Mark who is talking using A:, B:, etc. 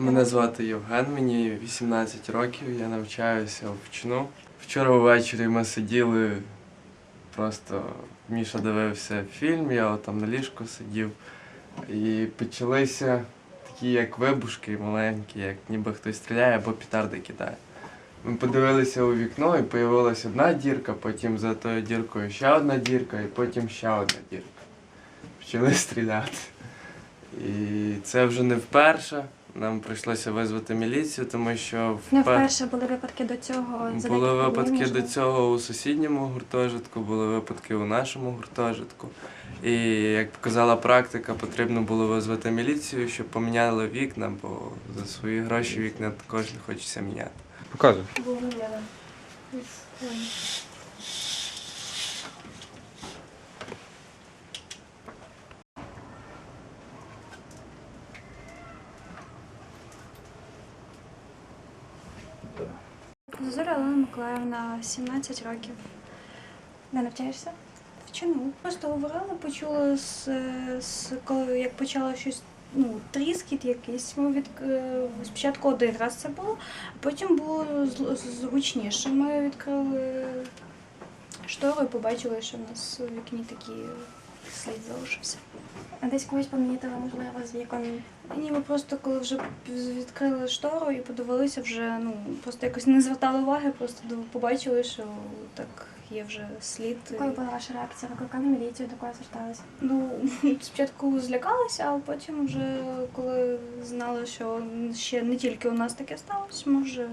A: Мене звати Євген, мені 18 років, я навчаюся в ЧНУ. Вчора ввечері ми сиділи, просто Міша дивився фільм, я там на ліжку сидів. І почалися такі як вибушки маленькі, як ніби хтось стріляє або петарди кидає. Ми подивилися у вікно і з'явилася одна дірка, потім за тою діркою ще одна дірка, і потім ще одна дірка. Почали стріляти. І це вже не вперше. Нам прийшлося визвати міліцію, тому що
B: Не
A: впер...
B: вперше були випадки до цього. за
A: були
B: декілька
A: випадки до
B: можливо.
A: цього у сусідньому гуртожитку, були випадки у нашому гуртожитку. І як показала практика, потрібно було визвати міліцію, щоб поміняли вікна, бо за свої гроші вікна також не хочеться міняти.
C: Показуй.
B: Було виявлено. Ой. Зозуля Олена Миколаївна, 17 років. Де навчаєшся? Вчину. Просто говорила, почула з, з коли як почало щось. Ну, тріскіт якийсь. Від е, спочатку один раз це було, а потім було зручніше. Ми відкрили штору і побачили, що в нас у вікні такий слід залишився.
D: А десь когось помітили, можливо, з вікон.
B: Ні, ми просто коли вже відкрили штору і подивилися, вже ну просто якось не звертали уваги, просто побачили, що так є вже слід.
D: Якою була ваша реакція? Викликали міліцію, до кого зверталися?
B: Ну, спочатку злякалися, а потім вже коли знали, що ще не тільки у нас таке сталося, ми вже